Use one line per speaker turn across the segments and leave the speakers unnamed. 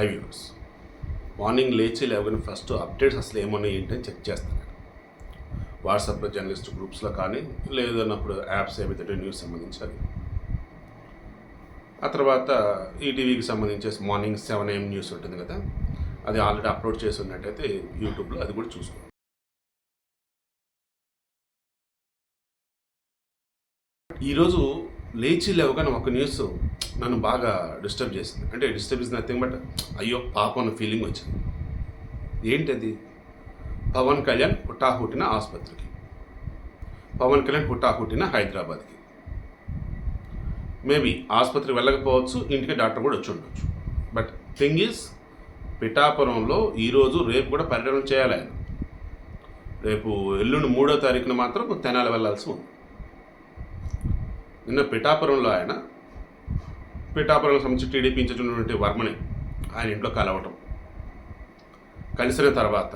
High views morning లేచి లేవగానే first updates అసలు ఏమన్నాయి ఏంటని చెక్ చేస్తాను. వాట్సాప్లో జర్నలిస్ట్ గ్రూప్స్లో కానీ లేదన్నప్పుడు యాప్స్ ఏవైతే న్యూస్ సంబంధించాలి ఆ తర్వాత ఈటీవీకి సంబంధించి మార్నింగ్ సెవెన్ ఏఎం న్యూస్ ఉంటుంది కదా అది ఆల్రెడీ అప్లోడ్ చేసి ఉన్నట్టయితే యూట్యూబ్లో అది కూడా చూసుకో. ఈరోజు లేచి లేవగానే ఒక న్యూస్ నన్ను బాగా డిస్టర్బ్ చేసింది. అంటే డిస్టర్బ్ ఇస్ నథింగ్ బట్ అయ్యో పాప అన్న ఫీలింగ్ వచ్చింది. ఏంటది? పవన్ కళ్యాణ్ హుటాహుటిన ఆసుపత్రికి. పవన్ కళ్యాణ్ హుటాహుటిన హైదరాబాద్కి. మేబీ ఆసుపత్రికి వెళ్ళకపోవచ్చు ఇంటికి డాక్టర్ కూడా వచ్చి ఉండొచ్చు. బట్ థింగ్ ఈజ్ పిఠాపురంలో ఈరోజు రేపు కూడా పర్యటన చేయాలి ఆయన. రేపు ఎల్లుండి మూడో తారీఖున మాత్రం తెనాలి వెళ్ళాల్సి ఉంది. నిన్న పిఠాపురంలో ఆయన పిఠాపురం సంబంధించి టీడీపీ ఇన్ఛార్జ్ వర్మని ఆయన ఇంట్లో కలవటం. కలిసిన తర్వాత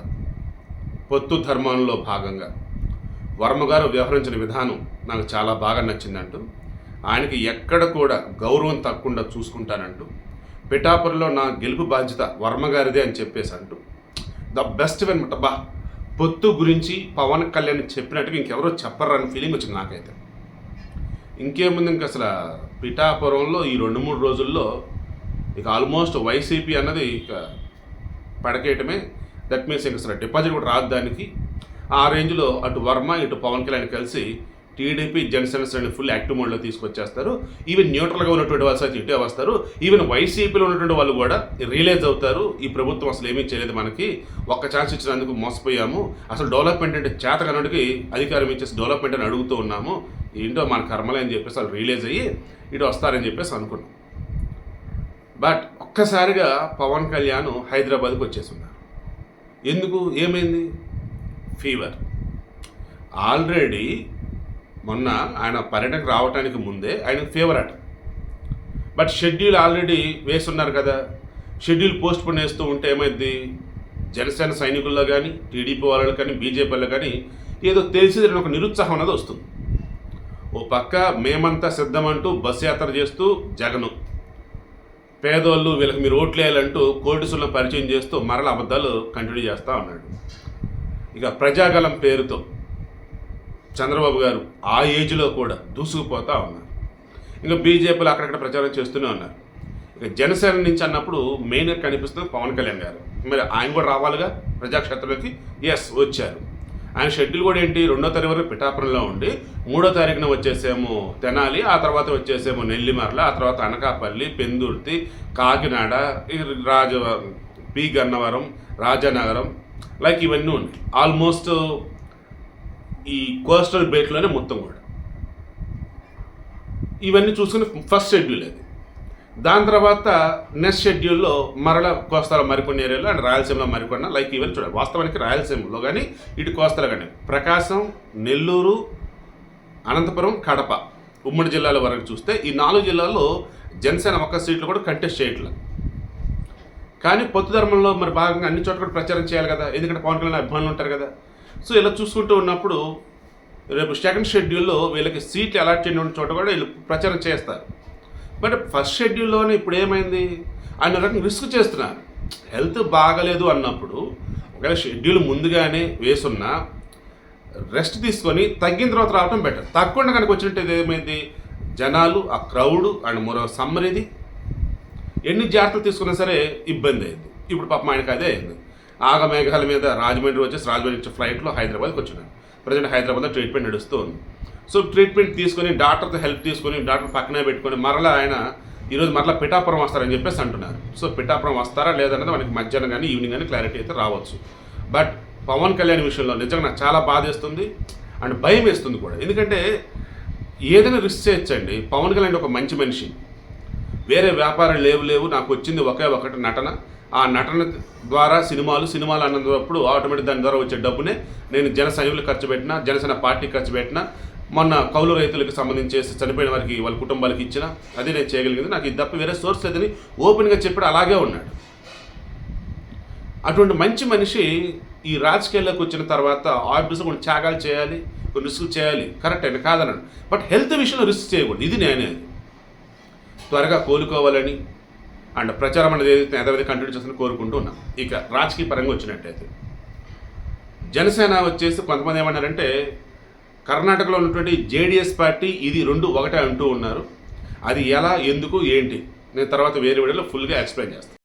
పొత్తు ధర్మంలో భాగంగా వర్మగారు వ్యవహరించిన విధానం నాకు చాలా బాగా నచ్చిందంటూ ఆయనకి ఎక్కడ కూడా గౌరవం తక్కకుండా చూసుకుంటానంటూ పిఠాపురంలో నా గెలుపు బాధ్యత వర్మగారిదే అని చెప్పేసి అంటూ ద బెస్ట్ అనమాట బా పొత్తు గురించి పవన్ కళ్యాణ్ చెప్పినట్టుగా ఇంకెవరో చెప్పరని ఫీలింగ్ వచ్చింది నాకైతే. ఇంకేముంది ఇంక అసలు పిఠాపురంలో ఈ రెండు మూడు రోజుల్లో ఇక ఆల్మోస్ట్ వైసీపీ అన్నది ఇక పడకేయటమే. దట్ మీన్స్ ఇక అసలు డిపాజిట్ కూడా రాదు దానికి. ఆ రేంజ్లో అటు వర్మ ఇటు పవన్ కళ్యాణ్ కలిసి టీడీపీ జనసేన శ్రేణి ఫుల్ యాక్టివ్ మోడ్లో తీసుకొచ్చేస్తారు. ఈవెన్ న్యూట్రల్గా ఉన్నటువంటి వాళ్ళు సైతం ఇటే వస్తారు. ఈవెన్ వైసీపీలో ఉన్నటువంటి వాళ్ళు కూడా రియలైజ్ అవుతారు. ఈ ప్రభుత్వం అసలు ఏమీ చేయలేదు మనకి. ఒక్క ఛాన్స్ ఇచ్చినందుకు మోసపోయాము. అసలు డెవలప్మెంట్ అంటే చేతకనుడికి అధికారం ఇచ్చేసి డెవలప్మెంట్ అని అడుగుతూ ఉన్నాము. ఏంటో మన కర్మలే అని చెప్పేసి వాళ్ళు రియలైజ్ అయ్యి ఇటు వస్తారని చెప్పేసి అనుకున్నాం. బట్ ఒక్కసారిగా పవన్ కళ్యాణ్ హైదరాబాద్కి వచ్చేసి ఎందుకు? ఏమైంది? ఫీవర్ ఆల్రెడీ మొన్న ఆయన పర్యటనకు రావడానికి ముందే ఆయన ఫీవర్ అట. బట్ షెడ్యూల్ ఆల్రెడీ వేస్తున్నారు కదా. షెడ్యూల్ పోస్ట్ పోన్ వేస్తూ ఉంటే ఏమైంది? జనసేన సైనికుల్లో కానీ టీడీపీ వాళ్ళు కానీ బీజేపీ వాళ్ళు కానీ ఏదో తెలిసి ఒక నిరుత్సాహం అనేది వస్తుంది. ఓ పక్క మేమంతా సిద్ధమంటూ బస్ యాత్ర చేస్తూ జగను. పేదోళ్ళు వీళ్ళకి మీరు ఓట్లేయాలంటూ కోటిసులను పరిచయం చేస్తూ మరల అబద్ధాలు కంటిన్యూ చేస్తూ ఉన్నాడు. ఇక ప్రజాగలం పేరుతో చంద్రబాబు గారు ఆ ఏజ్లో కూడా దూసుకుపోతూ ఉన్నారు. ఇంకా బీజేపీలు అక్కడక్కడ ప్రచారం చేస్తూనే ఉన్నారు. ఇక జనసేన నుంచి అన్నప్పుడు మెయిన్గా కనిపిస్తుంది పవన్ కళ్యాణ్ గారు. మరి ఆయన కూడా రావాలిగా ప్రజాక్షేత్రంలోకి? ఎస్ వచ్చారు. ఆయన షెడ్యూల్ కూడా ఏంటి? రెండో తారీఖు వరకు పిఠాపురంలో ఉండి మూడో తారీఖున వచ్చేసేమో తెనాలి ఆ తర్వాత వచ్చేసేమో నెల్లిమర్ల ఆ తర్వాత అనకాపల్లి పెందుర్తి కాకినాడ రాజ పి గన్నవరం రాజానగరం లైక్ ఇవన్నీ ఉన్నాయి. ఆల్మోస్ట్ ఈ కోస్టల్ బేట్లోనే మొత్తం కూడా. ఇవన్నీ చూసుకుని ఫస్ట్ షెడ్యూల్ అది. దాని తర్వాత నెక్స్ట్ షెడ్యూల్లో మరల కోస్తాలో మరికొన్ని ఏరియాలో అండ్ రాయలసీమలో మరికొన్న లైక్ ఇవన్నీ చూడాలి. వాస్తవానికి రాయలసీమలో కానీ ఇటు కోస్తాలో కానీ ప్రకాశం నెల్లూరు అనంతపురం కడప ఉమ్మడి జిల్లాల వరకు చూస్తే ఈ నాలుగు జిల్లాల్లో జనసేన ఒక్క సీట్లు కూడా కంటెస్ట్ చేయట్లేదు కానీ పొత్తు ధర్మంలో మరి భాగంగా అన్ని చోట్ల కూడా ప్రచారం చేయాలి కదా. ఎందుకంటే పవన్ కళ్యాణ్ అభిమానులు ఉంటారు కదా. సో ఇలా చూసుకుంటూ ఉన్నప్పుడు రేపు సెకండ్ షెడ్యూల్లో వీళ్ళకి సీట్లు అలాట్ చేయడం చోట కూడా వీళ్ళు ప్రచారం చేస్తారు. బట్ ఫస్ట్ షెడ్యూల్లోనే ఇప్పుడు ఏమైంది ఆయన రకం రిస్క్ చేస్తున్నారు. హెల్త్ బాగలేదు అన్నప్పుడు ఒకవేళ షెడ్యూల్ ముందుగానే వేసున్నా రెస్ట్ తీసుకొని తగ్గిన తర్వాత రావడం బెటర్. తక్కువ కనుక వచ్చినట్టు ఏమైంది? జనాలు ఆ క్రౌడ్ అండ్ మరో సమ్మర్ ఇది ఎన్ని జాగ్రత్తలు తీసుకున్నా సరే ఇబ్బంది అయింది. ఇప్పుడు పాపం ఆయనకి అదే అయింది. ఆగమేఘాల మీద రాజమండ్రి వచ్చేసి రాజమండ్రి వచ్చే ఫ్లైట్లో హైదరాబాద్కి వచ్చినాను ప్రజెంట్ హైదరాబాద్లో ట్రీట్మెంట్ నడుస్తూ ఉంది సో ట్రీట్మెంట్ తీసుకొని డాక్టర్తో హెల్ప్ తీసుకొని డాక్టర్ పక్కనే పెట్టుకొని మరలా ఆయన ఈరోజు మరలా పిఠాపురం వస్తారని చెప్పేసి అంటున్నారు. సో పిఠాపురం వస్తారా లేదన్నది మనకి మధ్యాహ్నం కానీ ఈవినింగ్ కానీ క్లారిటీ అయితే రావచ్చు. బట్ పవన్ కళ్యాణ్ విషయంలో నిజంగా నాకు చాలా బాధేస్తుంది అండ్ భయం వేస్తుంది కూడా. ఎందుకంటే ఏదైనా రిస్క్ చేయొచ్చండి. పవన్ కళ్యాణ్ ఒక మంచి మనిషి. వేరే వ్యాపారం లేవు లేవు. నాకు వచ్చింది ఒకే ఒకటి నటన. ఆ నటన ద్వారా సినిమాలు సినిమాలు అన్నప్పుడు ఆటోమేటిక్ దాని ద్వారా వచ్చే డబ్బునే నేను జన సైనికులు ఖర్చు పెట్టిన జనసేన పార్టీ ఖర్చు పెట్టిన మొన్న కౌలు రైతులకు సంబంధించి చనిపోయిన వారికి వాళ్ళ కుటుంబాలకు ఇచ్చిన అది నేను చేయగలిగింది. నాకు ఇది తప్ప వేరే సోర్స్ లేదని ఓపెన్గా చెప్పాడు అలాగే ఉన్నాడు. అటువంటి మంచి మనిషి ఈ రాజకీయాల్లోకి వచ్చిన తర్వాత ఆఫీస్ కొన్ని త్యాగాలు చేయాలి కొన్ని రిస్క్ చేయాలి. కరెక్ట్ అయినా కాదన్నాడు. బట్ హెల్త్ విషయంలో రిస్క్ చేయకూడదు. ఇది నేనే త్వరగా కోలుకోవాలని అండ్ ప్రచారం అనేది ఏదైతే యథావిధి కంటిన్యూ చేస్తాను కోరుకుంటూ ఉన్నాం. ఇక రాజకీయ పరంగా వచ్చినట్టయితే. జనసేన వచ్చేసి కొంతమంది ఏమన్నారంటే కర్ణాటకలో ఉన్నటువంటి జేడిఎస్ పార్టీ ఇది రెండు ఒకటే అంటూ ఉన్నారు. అది ఎలా ఎందుకు ఏంటి? నేను తర్వాత వేరే వీడియోలో ఫుల్గా ఎక్స్ప్లెయిన్ చేస్తాను.